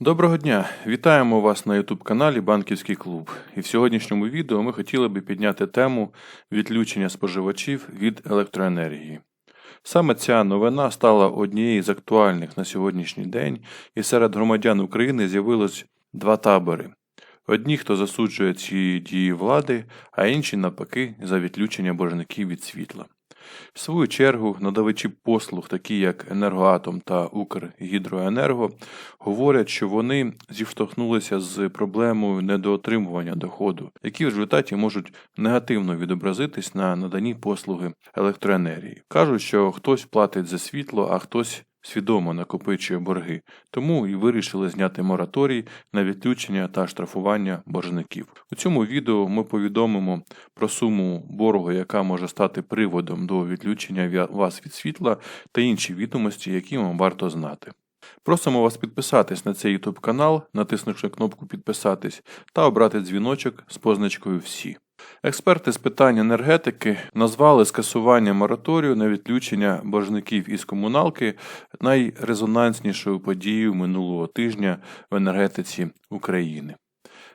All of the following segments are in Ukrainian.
Доброго дня! Вітаємо вас на YouTube каналі Банківський клуб. І в сьогоднішньому відео ми хотіли би підняти тему відключення споживачів від електроенергії. Саме ця новина стала однією з актуальних на сьогоднішній день, і серед громадян України з'явилось два табори. Одні, хто засуджує ці дії влади, а інші навпаки за відключення боржників від світла. В свою чергу надавачі послуг, такі як Енергоатом та Укргідроенерго, говорять, що вони зіштовхнулися з проблемою недоотримування доходу, які в результаті можуть негативно відобразитись на наданні послуги електроенергії. Кажуть, що хтось платить за світло, а хтось свідомо накопичує борги, тому і вирішили зняти мораторій на відключення та штрафування боржників. У цьому відео ми повідомимо про суму боргу, яка може стати приводом до відключення вас від світла та інші відомості, які вам варто знати. Просимо вас підписатись на цей YouTube канал, натиснувши кнопку Підписатись та обрати дзвіночок з позначкою Всі. Експерти з питань енергетики назвали скасування мораторію на відключення боржників із комуналки найрезонанснішою подією минулого тижня в енергетиці України.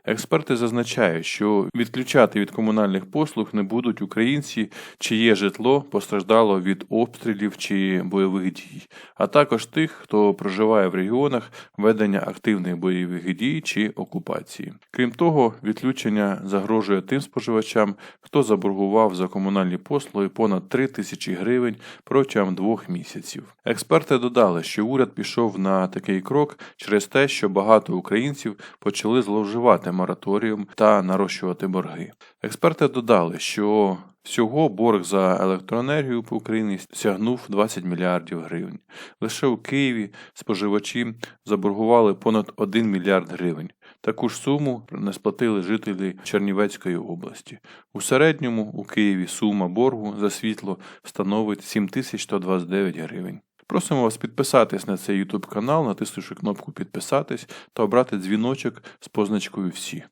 Експерти зазначають, що відключати від комунальних послуг не будуть українці, чиє житло постраждало від обстрілів чи бойових дій, а також тих, хто проживає в регіонах ведення активних бойових дій чи окупації. Крім того, відключення загрожує тим споживачам, хто заборгував за комунальні послуги понад 3 тисячі гривень протягом двох місяців. Експерти додали, що уряд пішов на такий крок через те, що багато українців почали зловживати мораторієм та нарощувати борги. Експерти додали, що всього борг за електроенергію по Україні сягнув 20 мільярдів гривень. Лише у Києві споживачі заборгували понад 1 мільярд гривень. Таку ж суму не сплатили жителі Чернівецької області. У середньому у Києві сума боргу за світло становить 7129 гривень. Просимо вас підписатись на цей YouTube канал, натиснувши кнопку Підписатись та обрати дзвіночок з позначкою Всі.